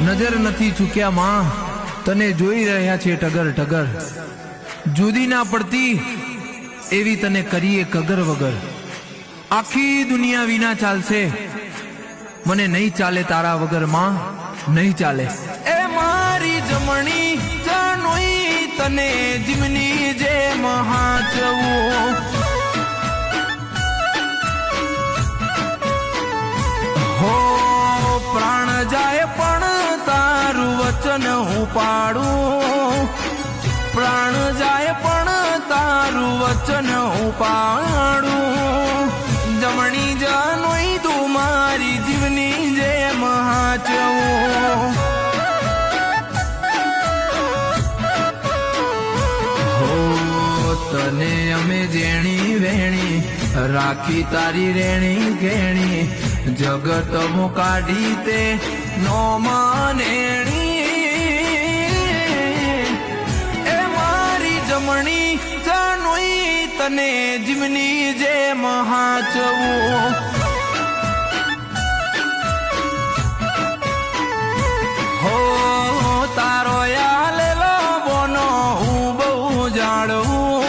નજર નથી ચૂક્યા માં. તને જોઈ રહ્યા છે ટગર ટગર. જુદી ના પડતી એવી તને કરીએ કગર વગર. આખી દુનિયા વિના ચાલશે. મને નહીં ચાલે તારા વગરમાં. નહીં ચાલે. એ મારી જમણી જાણોઈ તને જીમની જે મહાચવું વચન હું પાડું. પ્રાણ જાય પણ તારું વચન હું પાડું. જમણી જાનોઈ તું મારી જીવની જે મહાચવું હો, તને અમે જેણી વેણી, રાખી તારી રેણી ઘેણી. જગત કાઢી તે નો તને જીવની જે મહાચવું હો તારો યા લેવા બોનો હું બહુ જાણું